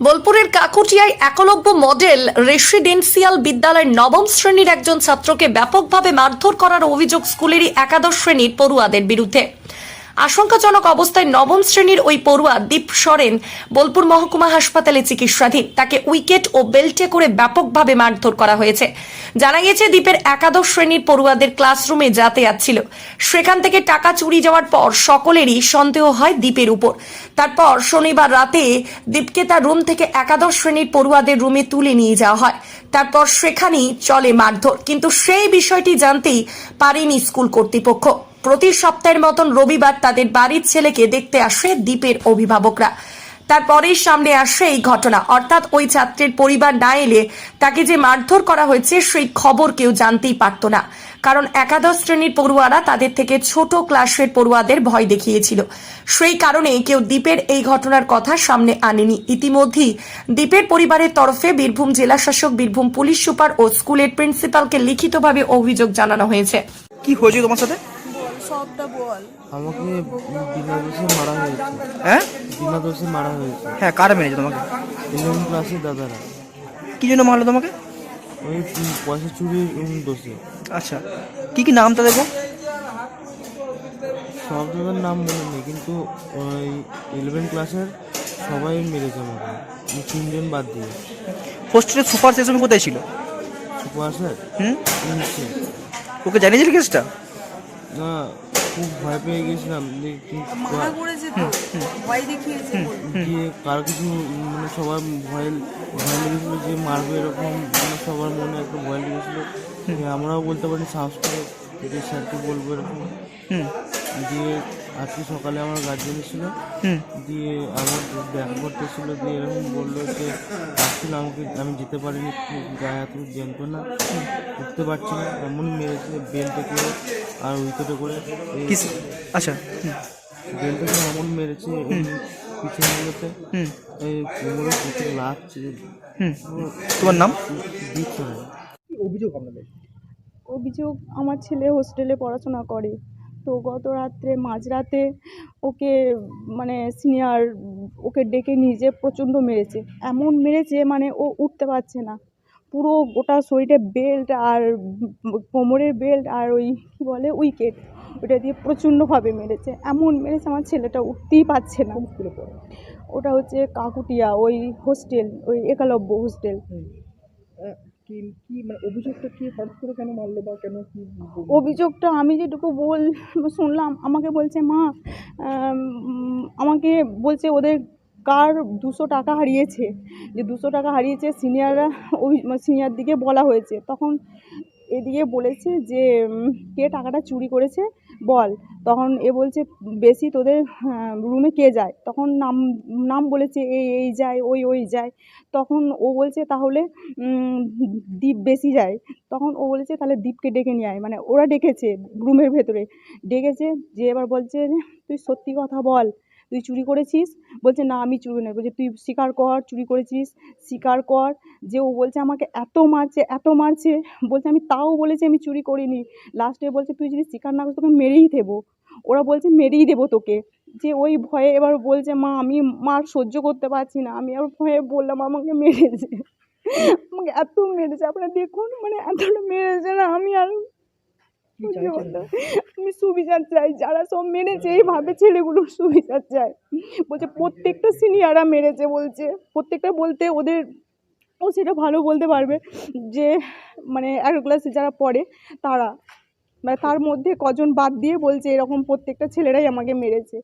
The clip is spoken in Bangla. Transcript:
বোলপুরের কাকুটিয়ায় একলব্য মডেল রেসিডেন্সিয়াল বিদ্যালয়ের নবম শ্রেণির একজন ছাত্রকে ব্যাপকভাবে মারধর করার অভিযোগ স্কুলেরই একাদশ শ্রেণির পড়ুয়াদের বিরুদ্ধে। আশঙ্কাজনক অবস্থায় নবম শ্রেণির ওই পড়ুয়া দীপ সরেন বোলপুর মহকুমা হাসপাতালে চিকিৎসাধীন। তাকে উইকেট ও বেল্টে করে ব্যাপকভাবে মারধর করা হয়েছে। জানা গেছে দ্বীপের একাদশ শ্রেণির পড়ুয়াদের ক্লাসরুমে যাতায়াত ছিল। সেখান থেকে টাকা চুরি যাওয়ার পর সকলেরই সন্দেহ হয় দ্বীপের উপর। তারপর শনিবার রাতে দীপকে তার রুম থেকে একাদশ শ্রেণির পড়ুয়াদের রুমে তুলে নিয়ে যাওয়া হয়। তারপর সেখানেই চলে মারধর। কিন্তু সেই বিষয়টি জানতেই পারেনি স্কুল কর্তৃপক্ষ। প্রতি সপ্তাহের মতন রবিবার তাদের বাড়ির ছেলেকে দেখতে আসে দ্বীপের অভিভাবকরা। তারপরেই সামনে আসে এই ঘটনা। অর্থাৎ ওই ছাত্রের পরিবার না এলে তাকে যে মারধর করা হয়েছে, সেই খবর কেউ জানতেই পারত না। কারণ একাদশ শ্রেণির পড়ুয়ারা তাদের থেকে ছোট ক্লাসের পড়ুয়াদের ভয় দেখিয়েছিল। সেই কারণে কেউ দ্বীপের এই ঘটনার কথা সামনে আনেনি। ইতিমধ্যেই দ্বীপের পরিবারের তরফে বীরভূম জেলা শাসক, বীরভূম পুলিশ সুপার ও স্কুলের প্রিন্সিপালকে লিখিতভাবে অভিযোগ জানানো হয়েছে। কি হয়েছে তোমার সাথে? আমাকে বিনা দোষে মারা হয়েছে। হ্যাঁ? বিনা দোষে মারা হয়েছে। হ্যাঁ কারা মেরেছে তোমাকে? ইলেভেন ক্লাসের দাদারা। কি জন্য মারলো তোমাকে? ওই পয়সা চুরির দোষে। আচ্ছা কি কি নাম তাদের? সব দাদার নাম মনে নেই কিন্তু ওই ইলেভেন ক্লাসের সবাই মেরেছে আমাকে। তিনজন বাদ দিয়ে। হোস্টেলের সুপার সে সময় কোথায় ছিল? Super sir? হুম? ওকে জানিয়েছিল কেসটা? না খুব ভয় পেয়ে গেছিলাম মানা করেছে তো? ভয় দেখিয়েছে দিয়ে কারও কিছু মানে সবার ভয় ভয় লেগেছিলো যে মারবে এরকম মানে সবার মনে একটা ভয় লেগেছিল। যে আমরাও বলতে পারি সাহস করে যে স্যারকে বলব এরকম। দিয়ে আজকে সকালে আমার গার্জেন ছিল দিয়ে আমার দেখা করতে ছিল দিয়ে এরকম বলল যে আসছিল আমাকে আমি যেতে পারিনি গায়ে হাত না উঠতে পারছি না। এমন মেরেছে বেল্টে করে। আর উইকেটে করে কিস আচ্ছা হুম। বেল্টে করে এমন মেরেছে এই পিছনেগুলোতে এই কোমরে প্রচুর লাগছে। তোমার নাম? অভিযোগ আপনাদের? অভিযোগ আমার ছেলে হোস্টেলে পড়াশোনা করে। তো গত রাত্রে মাঝরাতে ওকে মানে সিনিয়র ওকে ডেকে নিয়ে যেয়ে প্রচণ্ড মেরেছে। এমন মেরেছে মানে ও উঠতে পারছে না। পুরো গোটা শরীরে বেল্ট আর কোমরের বেল্ট আর ওই কী বলে উইকেট ওটা দিয়ে প্রচণ্ডভাবে মেরেছে। এমন মেরেছে আমার ছেলেটা উঠতেই পারছে না। ওটা হচ্ছে কাকুটিয়া ওই হোস্টেল ওই একালব্য হোস্টেল মানে অভিযোগটা কি করে কেন মারলো কেন কি অভিযোগটা আমি যেটুকু বল শুনলাম আমাকে বলছে মা আমাকে বলছে ওদের কার দুশো টাকা হারিয়েছে? যে দুশো টাকা হারিয়েছে সিনিয়ররা ওই সিনিয়র দিকে বলা হয়েছে। তখন এদিকে বলেছে যে কে টাকাটা চুরি করেছে? বল। তখন এ বলছে, বেশি তোদের রুমে কে যায়? তখন নাম নাম বলেছে, এই এই যায়, ওই ওই যায়। তখন ও বলছে, তাহলে দীপ বেশি যায়। তখন ও বলেছে, তাহলে দ্বীপকে ডেকে নিয়ে আয়। মানে ওরা ডেকেছে রুমের ভেতরে। ডেকেছে, যে এবার বলছে, তুই সত্যি কথা বল। তুই চুরি করেছিস? বলছে, না, আমি চুরি নয় বলছে, তুই স্বীকার কর, চুরি করেছিস, স্বীকার কর যে ও বলছে আমাকে এত মারছে এত মারছে। বলছে, আমি তাও বলেছি আমি চুরি করিনি। লাস্টে বলছে, তুই যদি স্বীকার না করিস, তোকে মেরেই দেবো। ওরা বলছে, মেরেই দেবো তোকে। যে ওই ভয়ে এবার বলছে, মা, আমি মার সহ্য করতে পারছি না। আমি আর ভয়ে বললাম, আমাকে মেরেছে। আমাকে এত মেরেছে। আপনারা দেখুন মানে এতটা মেরেছে না, আমি আর। আমি সুবিচার চাই যারা সব মেরেছে এইভাবে ছেলেগুলোর সুবিচার চাই বলছে প্রত্যেকটা সিনিয়ররা মেরেছে বলছে। প্রত্যেকটা বলতে ওদের ও সেটা ভালো বলতে পারবে যে মানে এক ক্লাসে যারা পড়ে তারা। মানে তার মধ্যে কজন বাদ দিয়ে বলছে এরকম প্রত্যেকটা ছেলেরাই আমাকে মেরেছে।